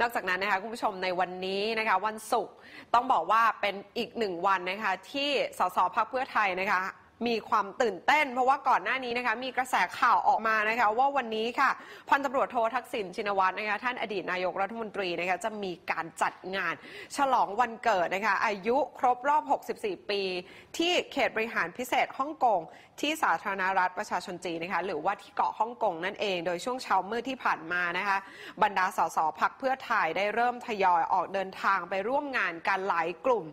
นอกจากนั้นนะคะคุณผู้ชมในวันนี้นะคะวันศุกร์ต้องบอกว่าเป็นอีกหนึ่งวันนะคะที่สสพักเพื่อไทยนะคะมีความตื่นเต้น เพราะว่าก่อนหน้านี้นะคะมีกระแสข่าวออกมานะคะว่าวันนี้ค่ะพันตำรวจโททักษิณชินวัตรนะคะท่านอดีตนายกรัฐมนตรีนะคะจะมีการจัดงาน ฉลองวันเกิดนะคะอายุครบรอบ 64 ปี ที่เขตบริหารพิเศษฮ่องกง ที่สาธารณรัฐประชาชนจีนนะคะหรือว่าที่เกาะฮ่องกงนั่นเอง โดยช่วงเช้ามืดที่ผ่านมานะคะบรรดาสสพักเพื่อไทยได้เริ่มทยอยออกเดินทางไปร่วมงานกันหลายกลุ่ม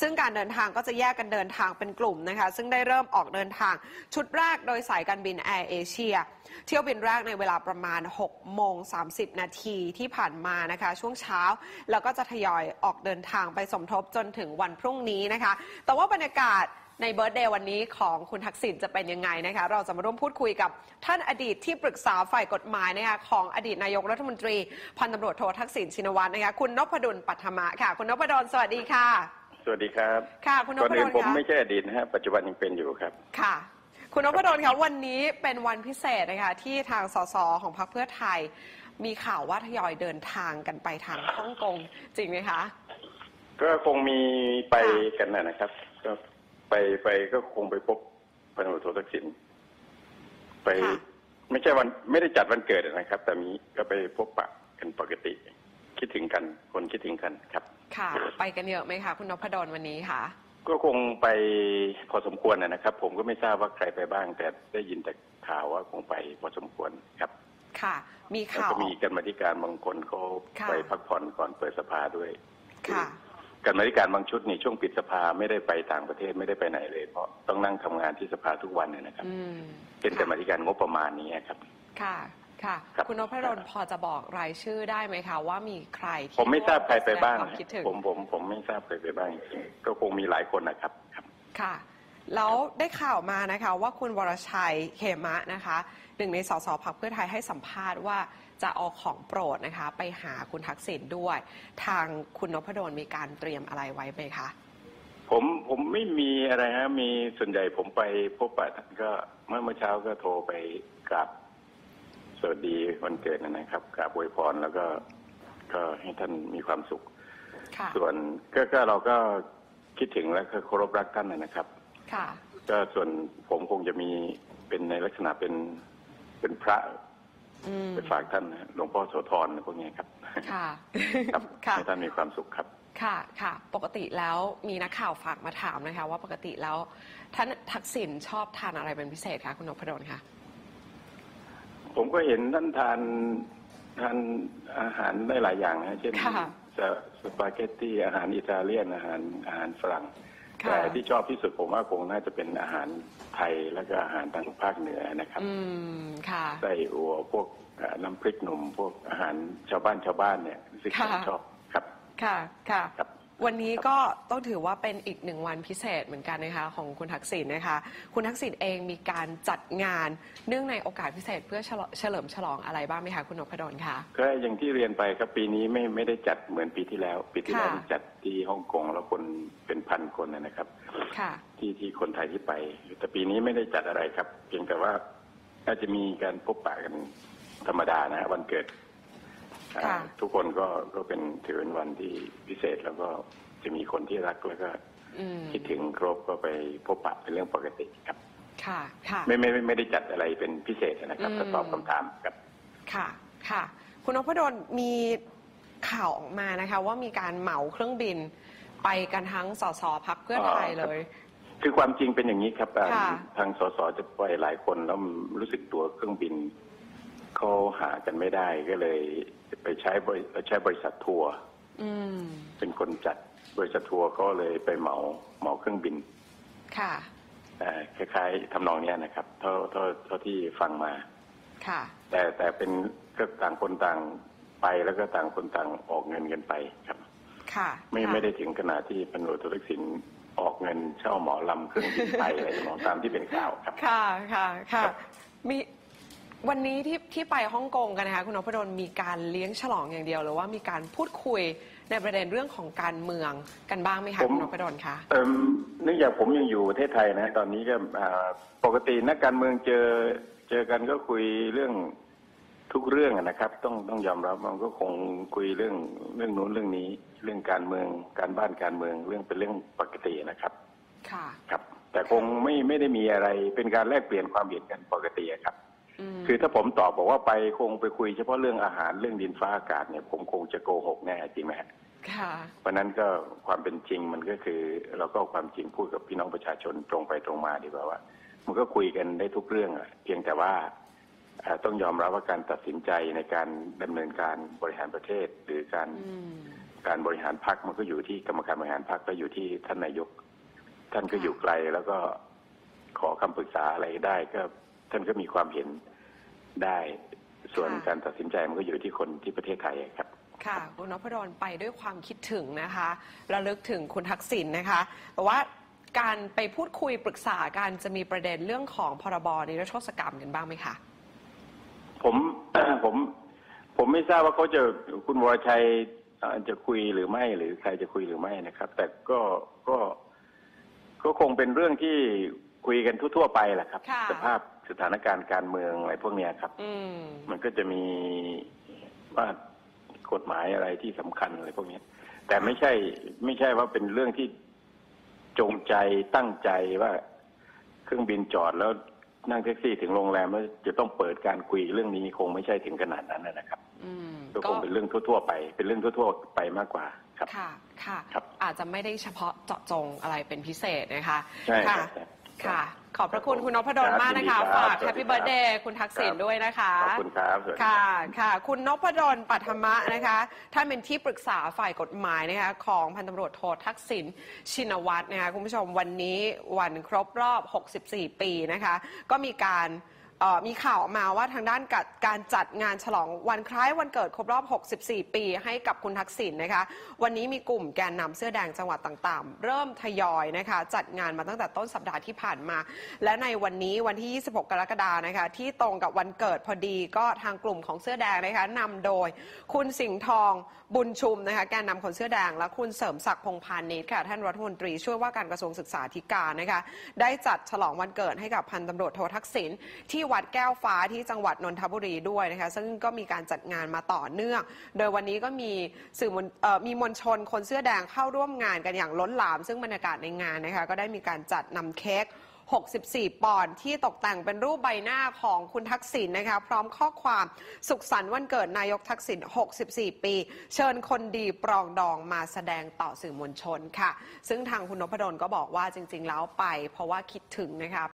ซึ่งการเดินทางก็จะแยกกันเดินทางเป็นกลุ่มนะคะซึ่งได้เริ่มออกเดินทางชุดแรกโดยสายการบินแอร์เอเชียเที่ยวบินแรกในเวลาประมาณ6โมง30 นาทีที่ผ่านมานะคะช่วงเช้า แล้วก็จะทยอยออกเดินทางไปสมทบจนถึงวันพรุ่งนี้นะคะ แต่ว่าบรรยากาศ ในเบิร์ดเดย์วันนี้ของคุณทักษิณจะเป็นยังไงนะคะ เราจะมาร่วมพูดคุยกับท่านอดีตที่ปรึกษาฝ่ายกฎหมายนะคะของอดีตนายกรัฐมนตรีพันตำรวจโททักษิณชินวัตรนะคะคุณนพดลปัทมะค่ะ คุณนพดลสวัสดีค่ะ สวัสดีครับค่ะคุณนก่อนพดอื่นลผมค่ะไม่ใช่อดีตนะฮะปัจจุบันยังเป็นอยู่ครับค่ะคุณนพดลคะวันนี้เป็นวันพิเศษนะคะที่ทางสสของพรรคเพื่อไทย มีข่าวว่าทยอยเดินทางกันไปทางฮ่องกงจริงไหมคะ ก็คงมีไปค่ะกันนะนะครับก็ ไปไปก็คงไปพบพันตำรวจโททักษิณไปค่ะไม่ใช่วันไม่ได้จัดวันเกิดนะครับ แต่มีก็ไปพบปะกันปกติ คิดถึงกันคนคิดถึงกันครับ ค่ะ ไปกันเยอะไหมคะคุณนพดลวันนี้ค่ะ ก็คงไปพอสมควรนะครับ ผมก็ไม่ทราบว่าใครไปบ้าง แต่ได้ยินแต่ข่าวว่าคงไปพอสมควรครับค่ะ มีแล้วข่าวก็มีกันมาธิการบางคนเขาค่ะไปพักผ่อนก่อนเปิดสภาด้วย ค่ะ การมาธิการบางชุดนี่ช่วงปิดสภาไม่ได้ไปต่างประเทศไม่ได้ไปไหนเลย เพราะต้องนั่งทำงานที่สภาทุกวันเนี่ยนะครับอืมเป็นการมาธิการงบประมาณนี้ครับ ค่ะค่ะครับคุณนพดลพอจะบอกรายชื่อได้ไหมคะ ว่ามีใครที่ผมไม่ทราบใครไปบ้างแสดความคิดถึงผมผมผมไม่ทราบใครไปบ้างจริงๆก็คงมีหลายคนนะครับครับค่ะ แล้วได้ข่าวมานะคะว่าคุณวรชัยเขมะนะคะหนึ่งในสสพักเพื่อไทยให้สัมภาษณ์ว่าจะเอาของโปรดนะคะไปหาคุณทักษิณด้วย ทางคุณนพดลมีการเตรียมอะไรไว้ไหมคะ ผมผมไม่มีอะไรฮะมีส่วนใหญ่ผมไปพบปะท่านก็เมื่อเมื่อเช้าก็โทรไปกราบสวัสดีวันเกิดนะครับกราบอวยพรแล้วก็ก็ให้ท่านมีความสุขค่ะส่วนก็ก็เราก็คิดถึงและก็เคารพรักท่านนะครับ ค่ะ ก็ส่วนผมคงจะมีเป็นในลักษณะเป็นเป็นพระอืมไปฝากท่านนะหลวงพ่อโสธรพวกนี้ครับค่ะครับค่ะ ให้ท่านมีความสุขครับ ค่ะค่ะ ปกติแล้วมีนักข่าวฝากมาถามนะคะ ว่าปกติแล้วท่านทักษิณชอบทานอะไรเป็นพิเศษคะคุณนพดลคะ ผมก็เห็นท่านทานทานอาหารได้หลายอย่างนะเช่นค่ะสสปาเกตตี้อาหารอิตาเลียนอาหารอาหารฝรั่งค่ะ แต่ที่ชอบที่สุดผมว่าคงน่าจะเป็นอาหารไทยแล้วก็อาหารทางภาคเหนือนะครับอืมค่ะไส้อัวพวกเอ่อน้ำพริกหนุ่มพวกอาหารชาวบ้านชาวบ้านเนี่ยรู้สึกค่ะผมชอบครับ ค่ะค่ะครับ วันนี้ก็ต้องถือว่าเป็นอีกหนึ่งวันพิเศษเหมือนกันนะคะของคุณทักษิณนะคะ คุณทักษิณเองมีการจัดงานเนื่องในโอกาสพิเศษเพื่อเฉลเฉลิมฉลองอะไรบ้างไหมคะคุณนพดลคะก็อย่างที่เรียนไปครับปีนี้ไม่ไม่ได้จัดเหมือนปีที่แล้ว ปีที่แล้วค่ะจัดที่ฮ่องกงแล้วคนเป็นพันคนนะครับค่ะที่ที่คนไทยที่ไป แต่ปีนี้ไม่ได้จัดอะไรครับ เพียงแต่ว่าอาจจะมีการพบปะกันธรรมดานะฮะวันเกิดอ่าค่ะ ทุกคนก็ก็เป็นถือเป็นวันที่พิเศษแล้วก็จะมีคนที่รักแล้วก็อืมคิดถึงครบก็ไปพบปะเป็นเรื่องปกติครับ ค่ะ ค่ะ ไม่ไม่ไม่ไม่ได้จัดอะไรเป็นพิเศษนะครับอืมถ้าตอบคำถามครับ ค่ะ ค่ะ คุณนพดลมีข่าวออกมานะคะ ว่ามีการเหมาเครื่องบินไปกันทั้งสสพักเพื่อไทยอ๋อคเลรับยคือความจริงเป็นอย่างนี้ครับอ่าค่ะทางสสจะไปหลายคนแล้วรู้สึกตัวเครื่องบิน เขาหากันไม่ได้ก็เลย ไปใช้บริใช้บริษัททัวร์อืมเป็นคนจัดบริษัททัวร์ก็เลยไปเหมาเหมาเครื่องบิน ค่ะเอ่อคล้ายๆทำนองเนี้ยนะครับเท่าเท่าเท่าที่ฟังมา ค่ะ แต่แต่เป็นก็ต่างคนต่างไปแล้วก็ต่างคนต่างออกเงินกันไปครับ ค่ะ ไม่ค่ะไม่ได้ถึงขนาดที่พันโรททักษิณออกเงินเช่าหมอลำเครื่องบินไปอะไรมองตามที่เป็นข่าวครับ ค่ะค่ะค่ะครับมี วันนี้ที่ที่ไปฮ่องกงกันนะคะคุณนพดลมีการเลี้ยงฉลองอย่างเดียว หรือว่ามีการพูดคุยในประเด็นเรื่องของการเมืองกันบ้างไหมคะผม คุณนพดลคะเอ่มเนื่องจากผมยังอยู่ประเทศไทยนะ ตอนนี้ก็อ่าปกตินักการเมืองเจอเจอกันก็คุยเรื่องทุกเรื่องอะนะครับ ต้องต้องยอมรับมันก็คงคุยเรื่องเรื่องนู้นเรื่องนี้ เรื่องการเมืองการบ้านการเมืองเรื่องเป็นเรื่องปกตินะครับ ค่ะ ครับ แต่คงไม่ไม่ได้มีอะไรเป็นการแลกเปลี่ยนความเห็นกันปกติอะครับม คือถ้าผมตอบบอกว่าไปคงไปคุยเฉพาะเรื่องอาหารเรื่องดินฟ้าอากาศเนี่ยผมคงจะโกหกแน่จริงไหมฮะค่ะเพราะฉะนั้นก็ความเป็นจริงมันก็คือ เราก็เอาความจริงพูดกับพี่น้องประชาชนตรงไปตรงมาดีกว่าว่า มันก็คุยกันได้ทุกเรื่องอะเพียงแต่ว่าเอ่อต้องยอมรับว่าการตัดสินใจในการดำเนินการบริหารประเทศ หรือการอืมการบริหารพรรคมันก็อยู่ที่กรรมการบริหารพรรคก็อยู่ที่ท่านนายก ท่านก็อยู่ไกลแล้วก็ขอคำปรึกษาอะไรได้ก็ ท่านก็มีความเห็นได้ส่วนค่ะการตัดสินใจมันก็อยู่ที่คนที่ประเทศไทยครับ ค่ะ คุณนพดลไปด้วยความคิดถึงนะคะระลึกถึงคุณทักษิณนะคะแต่ว่าการไปพูดคุยปรึกษากันจะมีประเด็นเรื่องของพรบนิรโทษกรรมกันบ้างไหมคะผมผมผมไม่ทราบว่าเขาจะคุณวรชัยเอ่อจะคุยหรือไม่หรือใครจะคุยหรือไม่นะครับ แต่ก็ก็ก็คงเป็นเรื่องที่คุยกันทั่วๆไปแหละครับค่ะสภาพ สถานการณ์การเมืองอะไรพวกเนี้ยครับ อืม มันก็จะมีว่ากฎหมายอะไรที่สำคัญอะไรพวกเนี้ย แต่ไม่ใช่ ไม่ใช่ว่าเป็นเรื่องที่จงใจตั้งใจว่าเครื่องบินจอดแล้วนั่งแท็กซี่ถึงโรงแรมแล้วจะต้องเปิดการคุยเรื่องนี้คงไม่ใช่ถึงขนาดนั้นนะครับ อืม ก็คงเป็นเรื่องทั่วๆไป เป็นเรื่องทั่วๆไปมากกว่าครับ ค่ะ ค่ะ ครับ อาจจะไม่ได้เฉพาะเจาะจงอะไรเป็นพิเศษนะคะ ใช่คค่ะรับ ค่ะ ขอบพระคุณคุณนพดลครับมากนะคะยินดีครับฝากสวัแฮสปดีปี้ครับเบิร์ดเดย์คุณทักษิณครับด้วยนะคะ ขอบคุณครับสวัสดีค่ะรับค่ะ คุณนพดลปัทมะนะคะ ท่านเป็นที่ปรึกษาฝ่ายกฎหมายนะคะของพันตำรวจโททักษิณชินวัตรนะคะคุณผู้ชมวันนี้วันครบรอบ 64 ปีนะคะ ก็มีการเอ่อ มีข่าวออกมาว่าทางด้านกการจัดงานฉลองวันคล้ายวันเกิดครบรอบ 64 ปีให้กับคุณทักษิณนะคะ วันนี้มีกลุ่มแกนนำเสื้อแดงจังหวัดต่าง ๆ เริ่มทยอยนะคะ จัดงานมาตั้งแต่ต้นสัปดาห์ที่ผ่านมา และในวันนี้วันที่ 26 กรกฎานะคะ ที่ตรงกับวันเกิดพอดีก็ทางกลุ่มของเสื้อแดงนะคะนำโดย คุณสิงห์ทองบุญชุมนะคะแกนนำคนเสื้อแดง และคุณเสริมศักดิ์พงพาณิชย์ค่ะท่านรัฐมนตรีช่วยว่าการกระทรวงศึกษาธิการนะคะ ได้จัดฉลองวันเกิดให้กับพันตำรวจโททักษิณที่วัดแก้วฟ้าที่จังหวัดนนทบุรีด้วยนะคะซึ่งก็มีการจัดงานมาต่อเนื่อง โดยวันนี้ก็มีสื่อมวลมีมวลชนคนเสื้อแดงเข้าร่วมงานกันอย่างล้นหลาม ซึ่งบรรยากาศในงานนะคะก็ได้มีการจัดนำเค้ก64 ปอนด์ที่ตกแต่งเป็นรูปใบหน้าของคุณทักษิณนะคะ พร้อมข้อความสุขสันต์วันเกิดนายกทักษิณ 64 ปี เชิญคนดีปรองดองมาแสดงต่อสื่อมวลชนค่ะ ซึ่งทางคุณนพดลก็บอกว่าจริง ๆ แล้วไป เพราะว่าคิดถึงนะคะ